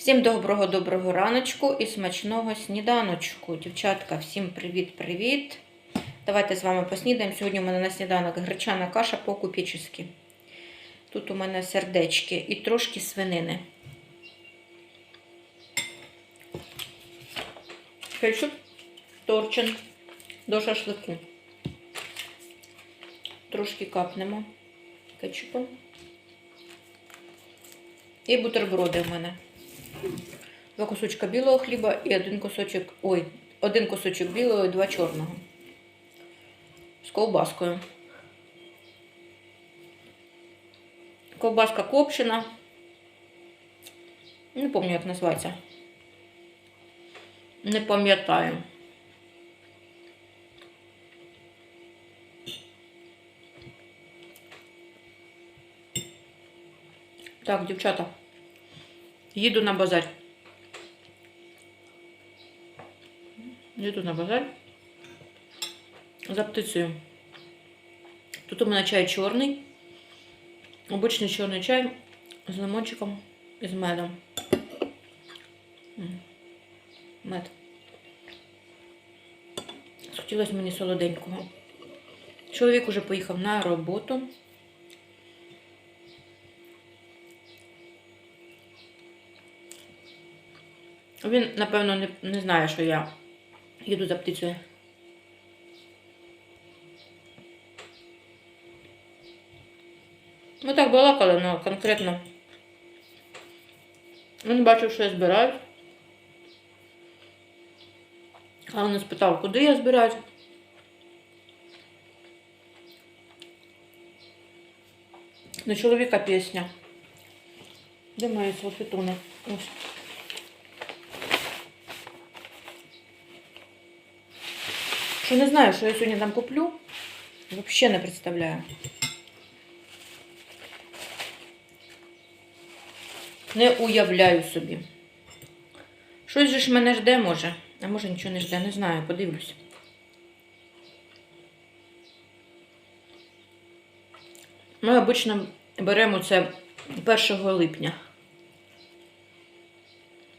Всім доброго-доброго раночку і смачного сніданочку. Дівчатка, всім привіт-привіт. Давайте з вами поснідаємо. Сьогодні у мене на сніданок гречана каша по-купічески. Тут у мене сердечки і трошки свинини. Кетчуп торчин до шашлику. Трошки капнемо кетчупом. І бутерброди в мене. Два кусочка білого хліба і один кусочок. Ой, один кусочок білого і два чорного. З ковбаскою. Ковбаска копчена. Не пам'ятаю, як називається. Не пам'ятаю. Так, дівчата. Їду на базар. Їду на базар. За птицею. Тут у мене чай чорний. Обичний чорний чай з лимончиком і з медом. Мед. Хотілося мені солоденького. Чоловік уже поїхав на роботу. Він, напевно, не, не знає, що я їду за птицею. Ми так балакали, але конкретно. Він бачив, що я збираюсь. А він спитав, куди я збираюсь. На чоловіка пісня. Де мої салфетуни? Ось. Що не знаю, що я сьогодні там куплю. Взагалі не представляю. Не уявляю собі. Щось же ж мене жде, може. А може нічого не жде, не знаю, подивлюсь. Ми обично беремо це 1 липня.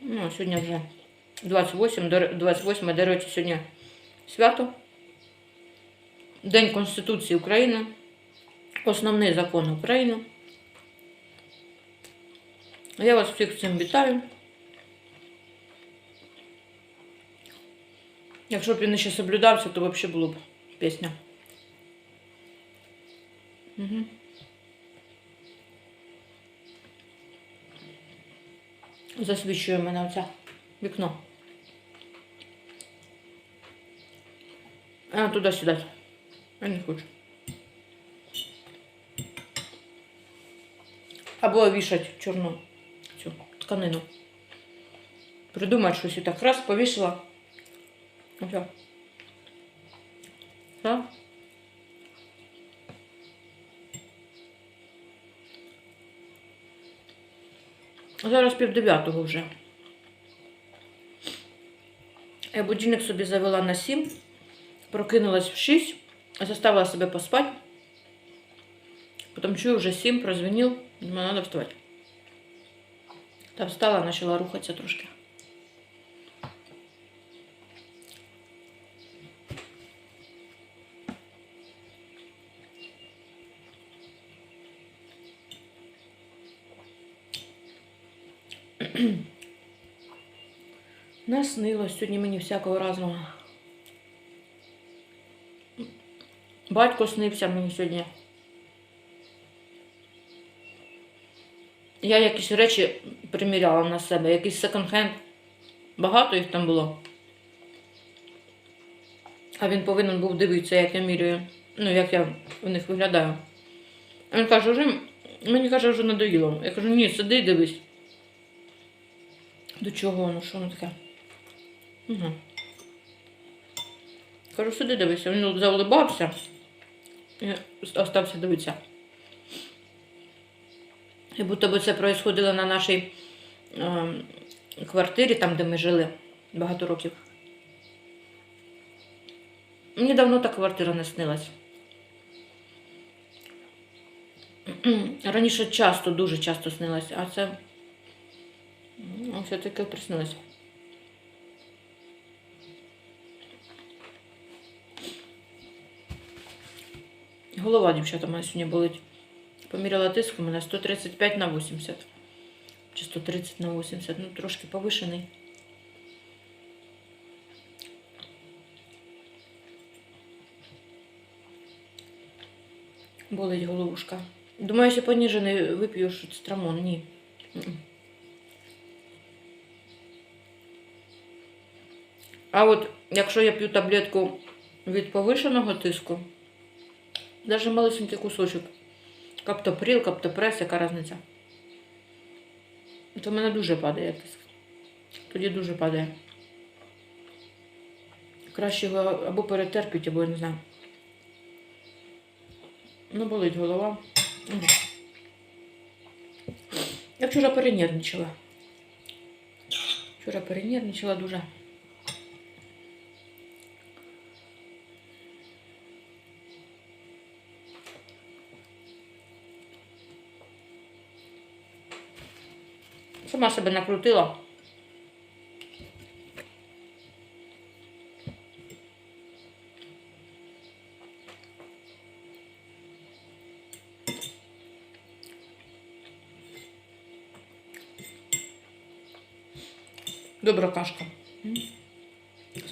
Ну, сьогодні вже 28, до 28, до речі, сьогодні свято. День Конституції України. Основний закон України. Я вас всіх цим вітаю. Якщо б він ще соблюдався, то взагалі було б пісня. Угу. Засвічує мене оце вікно. А туди сідати. Я не хочу. Або вішать чорну цю тканину. Придумати щось і так раз повісила. Ось. Так? Зараз пів дев'ятого вже. Я будильник собі завела на 7, прокинулась в 6, заставила себе поспати. Потім чую вже 7, прозвенів, думаю, треба вставати. Та встала, почала рухатися трошки. Наснилось сьогодні мені всякого разного. Батько снився мені сьогодні. Я якісь речі приміряла на себе, якийсь секонд-хенд. Багато їх там було. А він повинен був дивитися, як я міряю. Ну, як я в них виглядаю. Він каже, вже, мені каже, вже надоїло. Я кажу, ні, сиди дивись. До чого? Ну що воно таке? Угу. Кажу, сиди дивися. Він заулибався остався дивитися. І будто би це происходило на нашій е, квартирі, там, де ми жили багато років. Мені давно та квартира не снилась. Раніше часто, дуже часто снилась, а це Ну, все-таки проснулась. Голова, дівчата, у мене сьогодні болить. Поміряла тиск у мене 135 на 80. Чи 130 на 80. Ну, трошки повишений. Болить головушка. Думаю, якщо поніжений вип'ю шуцтрамон. Ні. А от якщо я п'ю таблетку від повишеного тиску, навіть малесенький кусочок, каптоприл, каптопрес, яка різниця? То в мене дуже падає тиск. Тоді дуже падає. Краще його або перетерпіть, або я не знаю. Ну, болить голова. Я вчора перенервничала. Вчора перенервничала дуже. Сама себе накрутила. Добра кашка.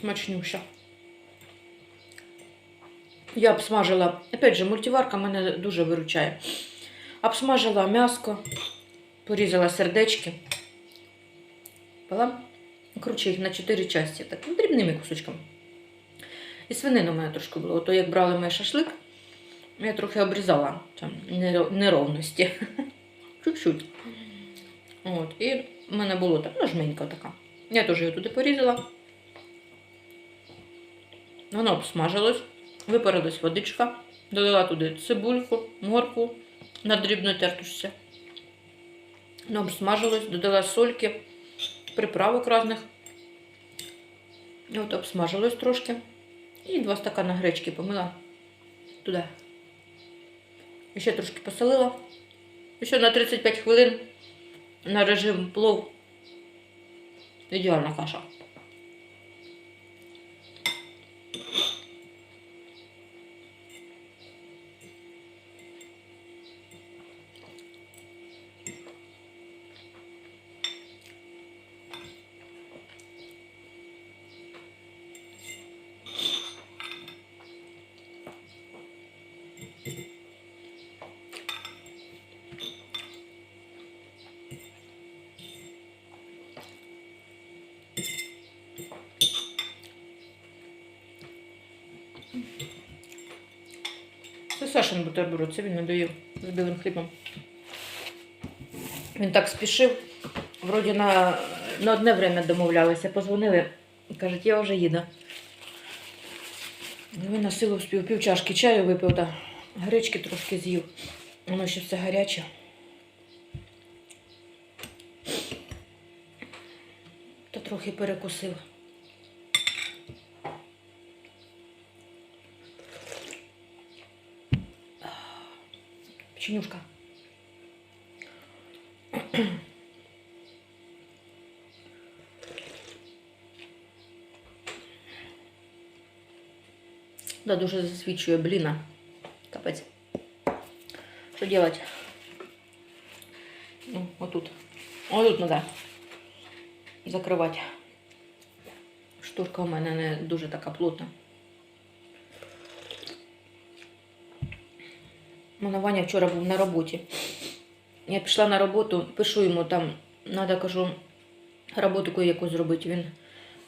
Смачнюща. Я обсмажила, опять же, мультиварка мене дуже виручає. Обсмажила м'яско, порізала сердечки. Пала, коротше, їх на 4 часті, так, ну, дрібними кусочками. І свинину у мене трошки було. То як брали ми шашлик, я трохи обрізала там неровності. Чуть-чуть. От, і в мене було так, ну, така. Я теж її туди порізала. Воно обсмажилось, випарилась водичка, додала туди цибульку, морку на дрібну тертушці. Воно обсмажилось, додала сольки, приправок різних. І От обсмажилось трошки. І два стакана гречки помила туди. І ще трошки посолила. І ще на 35 хвилин на режим плов. Ідеальна каша. Сашин бутерброд, це він не доїв з білим хлібом. Він так спішив. Вроді на, на одне время домовлялися, позвонили. Кажуть, я вже їду. Ну, Він на силу вспів пів чашки чаю випив, та гречки трошки з'їв. Воно ще все гаряче. Та трохи перекусив. Печенюшка. Да, дуже засвічує бліна. Капець. Що делать? Ну, отут. Отут треба закривати. Штурка у мене не дуже така плотна. Мене Ваня вчора був на роботі. Я пішла на роботу, пишу йому там, треба, кажу, роботу яку зробити. Він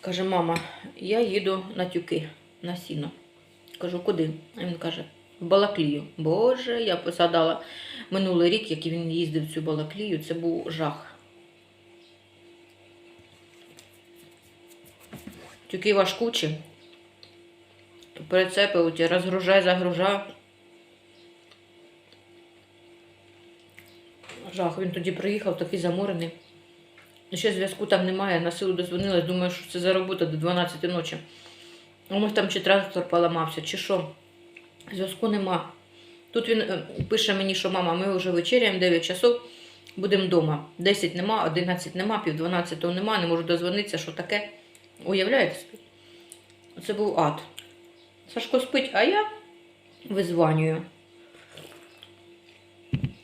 каже, мама, я їду на тюки, на сіно. Кажу, куди? А він каже, в Балаклію. Боже, я посадала минулий рік, як він їздив в цю Балаклію, це був жах. Тюки важкучі. Прицепи розгружай, загружай. Жах, він тоді приїхав, такий заморений. Ще зв'язку там немає, на силу дозвонилась, думаю, що це за робота до 12 ночі. У там чи транспорт поламався, чи що. Зв'язку нема. Тут він е, пише мені, що мама, ми вже вечеряємо 9 часов. Будемо вдома. 10 нема, 11 нема, пів 12 нема, не можу дозвонитися, що таке. Уявляєте? Це був ад. Сашко спить, а я визванюю.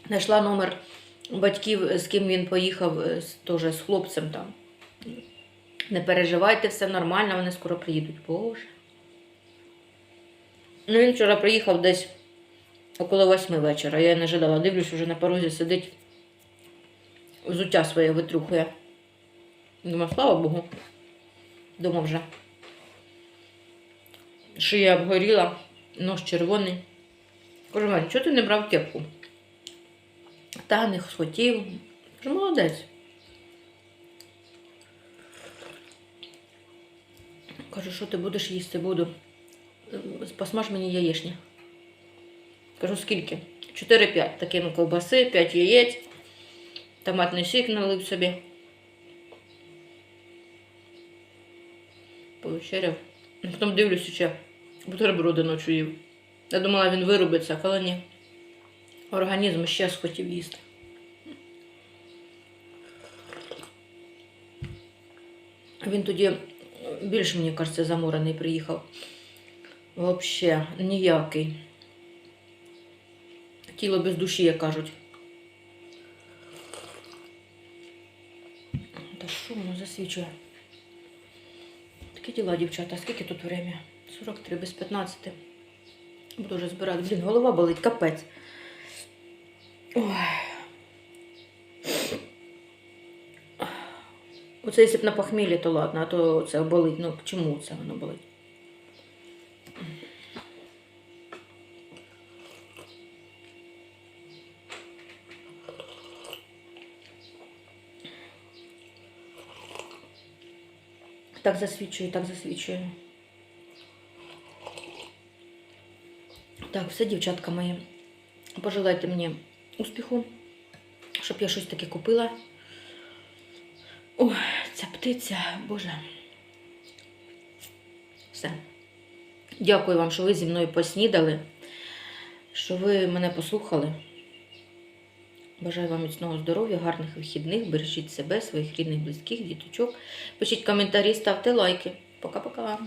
Знайшла номер батьків, з ким він поїхав, е, теж з хлопцем там. Не переживайте, все нормально, вони скоро приїдуть. Боже. Ну, він вчора приїхав десь около восьми вечора. Я не ждала. Дивлюсь, вже на порозі сидить, взуття своє витрухує. Думаю, слава Богу. Дома вже. Шия обгоріла, нос червоний. Кажу, Вань, чого ти не брав кепку? Та не схотів. Молодець. Кажу, що ти будеш їсти? Буду. Е, Посмаж мені яєчні. Кажу, скільки? 4-5. Такими ковбаси, 5 яєць, томатний сік налив собі. Повечеряв. Потім дивлюся, ще бутерброди ночі їв. Я думала, він виробиться, але ні. Організм ще схотів їсти. Він тоді більш, мені кажеться, заморений приїхав. Взагалі, ніякий. Тіло без душі, як кажуть. Та що воно засвічує? Такі діла, дівчата. Скільки тут время? 43 без 15. Буду вже збирати. Блін, голова болить, капець. Ой. Оце якщо б на похмілі, то ладно, а то це болить. Ну чому це воно болить? Так засвічую, так засвічую. Так, все, дівчатка мої. Пожелайте мені успіху, щоб я щось таке купила. Ой, ця птиця, Боже. Все. Дякую вам, що ви зі мною поснідали, що ви мене послухали. Бажаю вам міцного здоров'я, гарних вихідних, бережіть себе, своїх рідних, близьких, діточок. Пишіть коментарі, ставте лайки. Пока-пока.